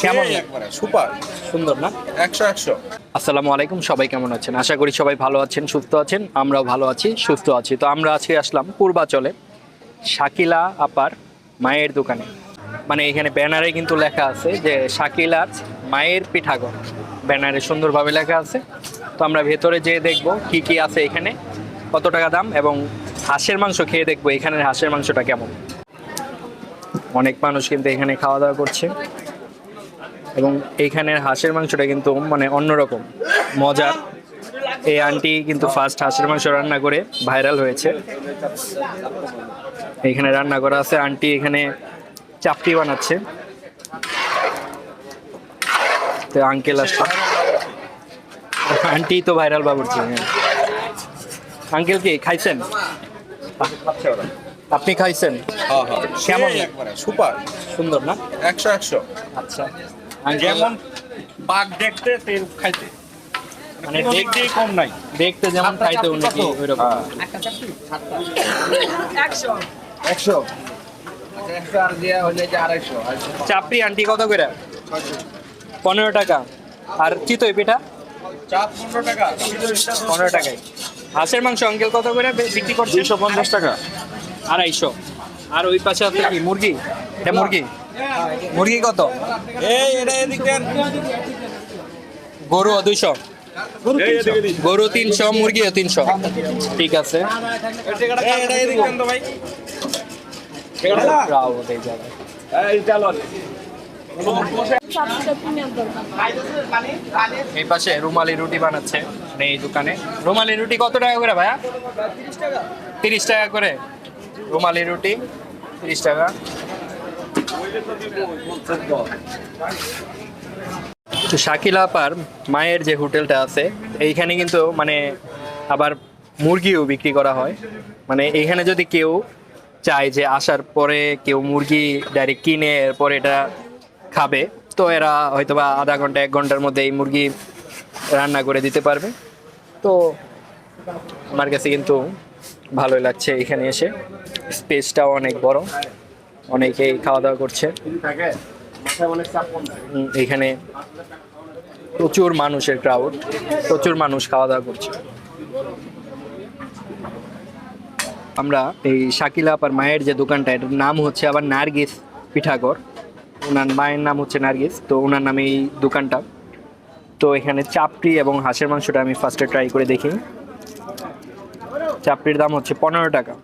কেমন একবারে সুপার সুন্দর না? একশো একশো। আসসালামু আলাইকুম সবাই কেমন আছেন? আশা করি সবাই ভালো আছেন সুস্থ আছেন আমরাও ভালো আছি সুস্থ আছি। তো আমরা আজকে আসলাম পূর্বাচলে শাকিলা আপার মায়ের দোকানে। মানে এখানে ব্যানারে কিন্তু লেখা আছে যে শাকিলার মায়ের পিঠাগর ব্যানারে সুন্দরভাবে লেখা আছে। তো আমরা ভেতরে যেয়ে দেখব কি কি আছে এখানে কত টাকা দাম এবং হাঁসের মাংস খেয়ে দেখব এখানের হাঁসের মাংসটা কেমন। অনেক মানুষ কিন্তু এখানে খাওয়া দাওয়া করছে। এবং এইখানের হাঁসের মাংসটা কিন্তু মানে অন্যরকম। মজার। এই আন্টি কিন্তু ফার্স্ট হাঁসের মাংস রান্না করে ভাইরাল হয়েছে। এখানে রান্না করা আছে। আন্টি এখানে চাপটি বানাচ্ছে। তো আঙ্কেল আসছে। আন্টি তো ভাইরাল বাবুর্চি। আঙ্কেল কি খাইছেন? আপনি খাইছেন? হ্যাঁ হ্যাঁ। কেমন? সুপার। সুন্দর না? একশো একশো। আচ্ছা। যেমন বাঘ দেখতে তেল খাইতে। মানে দেখতেই কম নাই। দেখতে যেমন খাইতে উনি কি ওইরকম। একশো। চাপড়ি আন্টি কত করে? পনেরো টাকা। আর চিতই পিঠা? পনেরো টাকা। পনেরো টাকায়। হাঁসের মাংস অঙ্কেল কত করে বিক্রি করছে? দুইশো পঞ্চাশ টাকা। আড়াইশো। আর ওই পাশে আছে কি মুরগি? এটা মুরগি? মুরগি কত? এই এটা এদিক গরু দুইশো। গরু তিনশো। মুরগিও তিনশো ঠিক আছে। এই পাশে রুমালি রুটি বানাচ্ছে এই দোকানে। রুমালি রুটি কত টাকা করে ভাইয়া? তিরিশ টাকা করে? রুমালি রুটি তিরিশ টাকা। তো শাকিলা আপার মায়ের যে হোটেলটা আছে, এইখানে কিন্তু মানে আবার মুরগিও বিক্রি করা হয়। মানে এইখানে যদি কেউ চায় যে আসার পরে কেউ মুরগি ডাইরেক্ট কিনে এরপরে এটা খাবে, তো এরা হয়তো বা আধা ঘণ্টা, এক ঘণ্টার মধ্যে এই মুরগি রান্না করে দিতে পারবে। তো আমার কাছে কিন্তু ভালোই লাগছে এখানে এসে। স্পেসটাও অনেক বড়। অনেকেই খাওয়া দাওয়া করছে এখানে প্রচুর মানুষের ক্রাউড প্রচুর মানুষ খাওয়া দাওয়া করছে। আমরা এই শাকিলা আপার মায়ের যে দোকানটা, এটার নাম হচ্ছে আবার নার্গিস পিঠাগড় ওনার মায়ের নাম হচ্ছে নার্গিস, তো ওনার নামে এই দোকানটা। তো এখানে চাপড়ি এবং হাঁসের মাংসটা আমি ফার্স্টে ট্রাই করে দেখি। চাপড়ির দাম হচ্ছে পনেরো টাকা।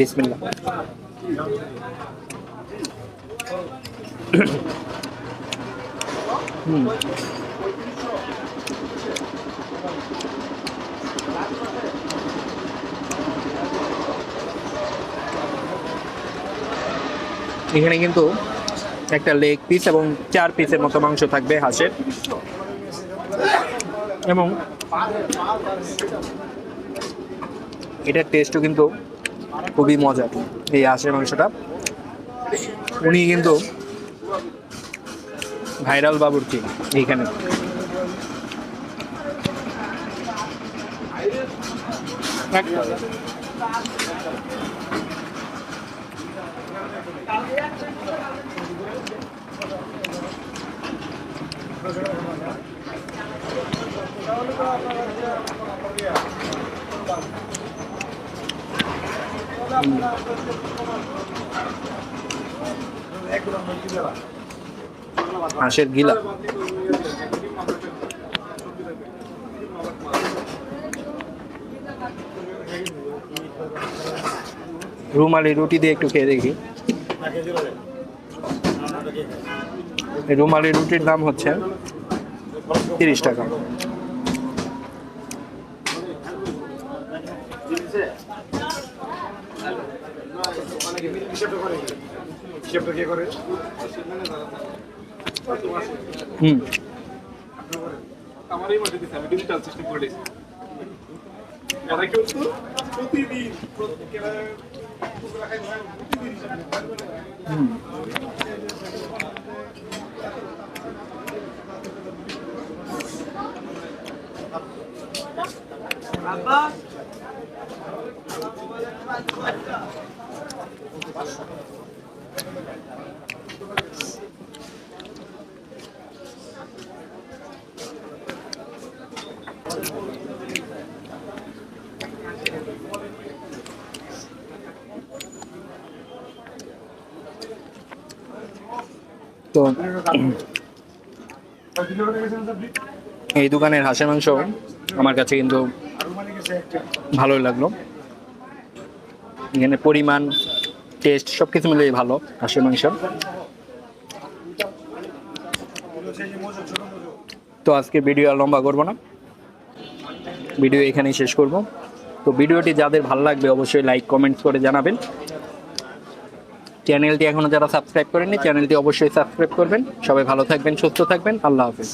বিসমিল্লাহ। হুম এখানে কিন্তু একটা লেগ পিস এবং চার পিসের মতো মাংস থাকবে হাঁসের। এবং এটার টেস্টও কিন্তু খুবই মজার এই হাঁসের মাংসটা। উনি কিন্তু ভাইরাল বাবুর্চি এইখানে। হাঁসের গিলা। রুমালি রুটি দিয়ে একটু খেয়ে দেখি। রুমালি রুটির দাম হচ্ছে তিরিশ টাকা। হুম। আমারই মধ্যে দিচ্ছে আমি ডিজিটাল সিস্টেম করে দিয়েছি। এরা কিন্তু প্রতিদিন প্রত্যেকের তো এই দোকানের হাঁসের মাংস আমার কাছে কিন্তু ভালোই লাগল। এখানে পরিমাণ টেস্ট সব কিছু মিলিয়ে ভালো, হাঁসের মাংস। তো আজকে ভিডিও আর লম্বা করব না। ভিডিও এখানেই শেষ করব। তো ভিডিওটি যাদের ভালো লাগবে অবশ্যই লাইক কমেন্টস করে জানাবেন। চ্যানেলটি এখনও যারা সাবস্ক্রাইব করেননি চ্যানেলটি অবশ্যই সাবস্ক্রাইব করবেন। সবাই ভালো থাকবেন, সুস্থ থাকবেন। আল্লাহ হাফিজ।